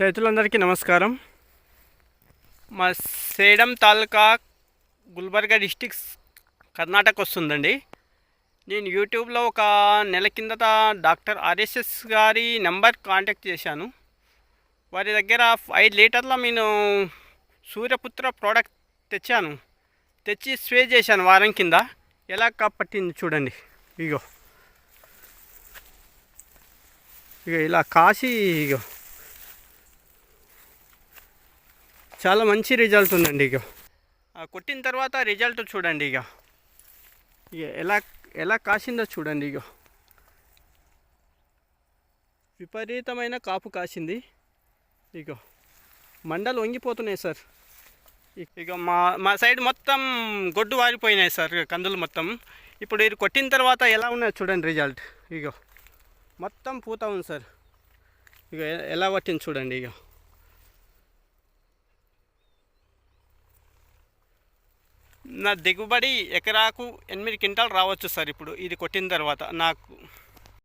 రైతులందరికీ నమస్కారం. మా సేడం తాలూకా గుల్బర్గా డిస్టిక్స్ కర్ణాటక వస్తుందండి నేను యూట్యూబ్లో ఒక నెల కిందట డాక్టర్ ఆర్ఎస్ఎస్ గారి నెంబర్ కాంటాక్ట్ చేశాను. వారి దగ్గర ఐదు లీటర్ల నేను సూర్యపుత్ర ప్రోడక్ట్ తెచ్చాను. తెచ్చి స్ప్రే చేశాను వారం కింద. ఎలా పట్టింది చూడండి. ఇగో. ఇక ఇలా కాసి ఇగో. చాలా మంచి రిజల్ట్ ఉందండి ఇక కొట్టిన తర్వాత రిజల్ట్ చూడండి ఇక ఇక ఎలా ఎలా కాసిందో చూడండి ఇక విపరీతమైన కాపు కాసింది. ఇక మండలు వంగిపోతున్నాయి సార్. ఇక మా మా సైడ్ మొత్తం గొడ్డు వారిపోయినాయి సార్ కందులు మొత్తం. ఇప్పుడు ఇది కొట్టిన తర్వాత ఎలా ఉన్నాయో చూడండి రిజల్ట్ ఇక మొత్తం పూత ఉంది సార్. ఇక ఎలా పట్టింది చూడండి ఇక నా దిగుబడి ఎకరాకు ఎనిమిది క్వింటాలు రావచ్చు సార్ ఇప్పుడు. ఇది కొట్టిన తర్వాత నాకు